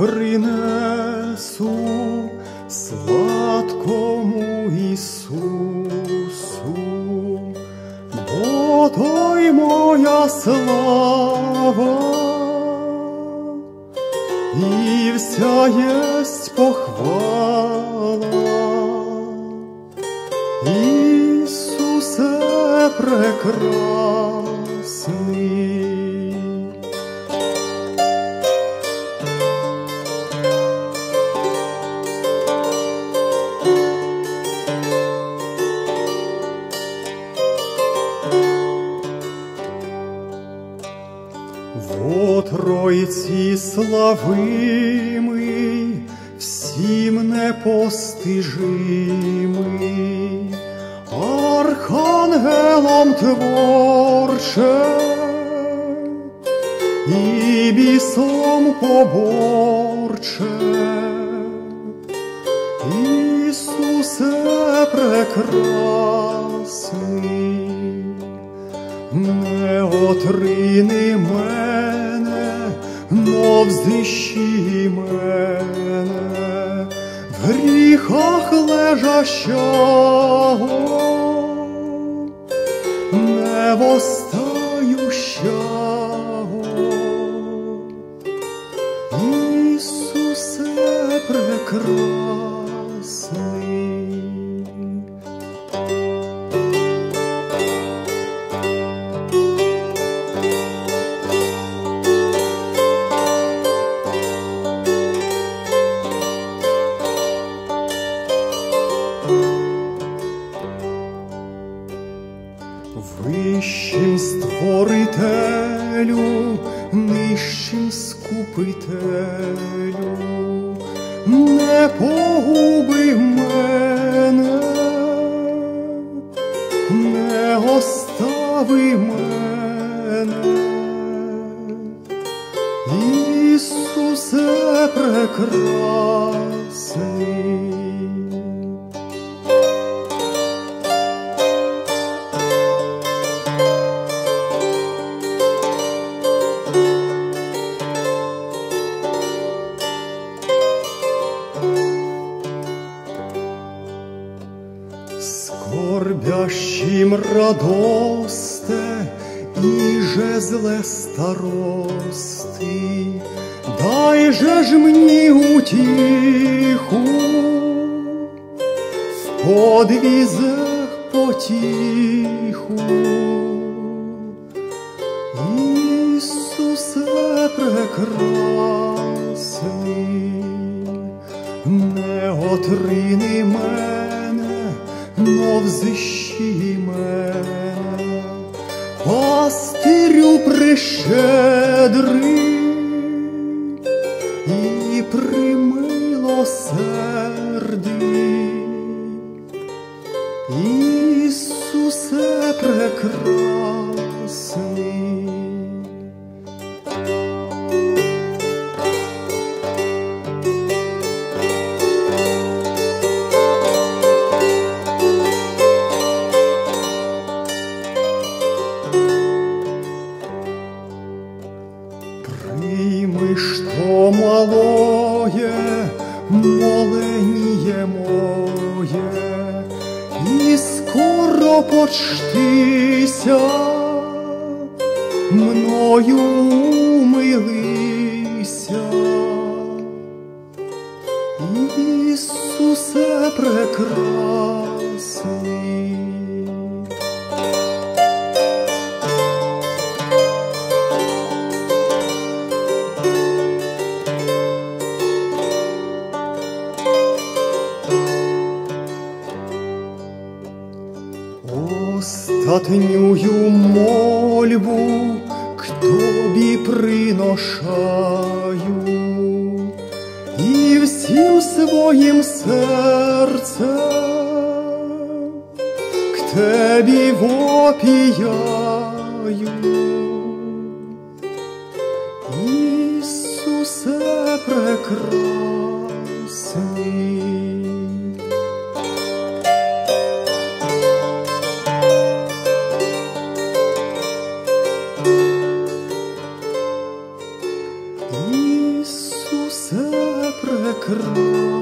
принесу сладкому Ісусу, бо той моя слава і вся є. В Тройці славимий, всім непостижимий, архангелом творче і бісом поборче. Ісусе прекрасний, не отрини мене, мов взищи мене, в гріхах лежащого, не востающого. Скупителю, не погуби мене, не остави мене, Ісусе прекрасний. Скорбящим радосте і же зле старости, дай же ж мені утіху, в подвізах потіху. Ісусе прекрасний, не мене, но взищи мене, пастирю прищедрий і примилосердий. Ісусе прекрасний. І скоро почтися, мною милися, Ісусе прекрасний. Остатнюю мольбу к тобі приношаю і всім своїм серцем к тебі вопіяю. Ісусе прекрасний. Ісусе прекрасний.